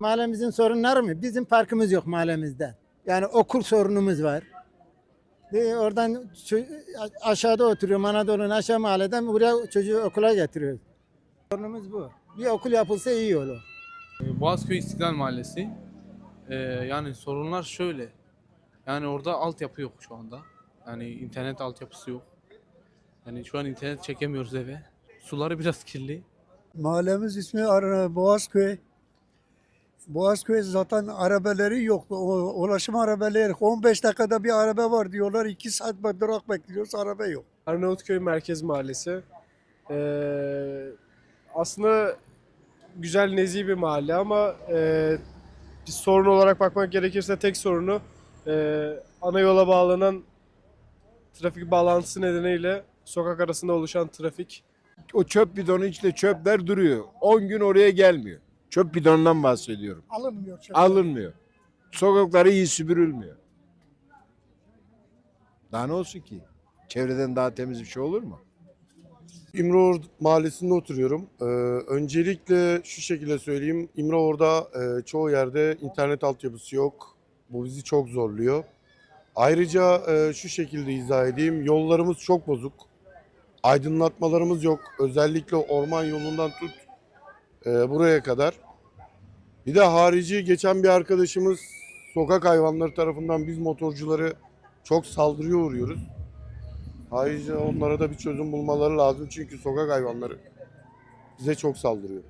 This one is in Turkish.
mahallemizin sorunları mı? Bizim parkımız yok mahallemizde. Yani okul sorunumuz var. Oradan aşağıda oturuyorum Anadolu'nun aşağı mahalleden buraya çocuğu okula getiriyoruz. Sorunumuz bu. Bir okul yapılsa iyi olur. Boğazköy İstiklal Mahallesi. Ee, yani sorunlar şöyle. Yani orada altyapı yok şu anda. Yani internet altyapısı yok. Yani şu an internet çekemiyoruz eve. Suları biraz kirli. Mahallemiz ismi Boğazköy. Boğazköy zaten arabaları yok. O, ulaşım arabaları yok. 15 dakikada bir araba var diyorlar. 2 saat durak bekliyoruz araba yok. Arnavutköy Merkez Mahallesi. Ee, aslında güzel nezih bir mahalle ama e, bir sorun olarak bakmak gerekirse tek sorunu e, ana yola bağlanan trafik bağlantısı nedeniyle sokak arasında oluşan trafik. O çöp bidonu içinde çöpler duruyor. 10 gün oraya gelmiyor. Çöp bidonundan bahsediyorum. Alınmıyor. Alınmıyor. Sokakları iyi süpürülmüyor. Daha ne olsun ki? Çevreden daha temiz bir şey olur mu? İmraor mahallesinde oturuyorum. Ee, öncelikle şu şekilde söyleyeyim. İmraor'da e, çoğu yerde internet altyapısı yok. Bu bizi çok zorluyor. Ayrıca e, şu şekilde izah edeyim. Yollarımız çok bozuk. Aydınlatmalarımız yok. Özellikle orman yolundan tut e, buraya kadar. Bir de harici geçen bir arkadaşımız sokak hayvanları tarafından biz motorcuları çok saldırıya uğruyoruz. Ayrıca onlara da bir çözüm bulmaları lazım çünkü sokak hayvanları bize çok saldırıyor.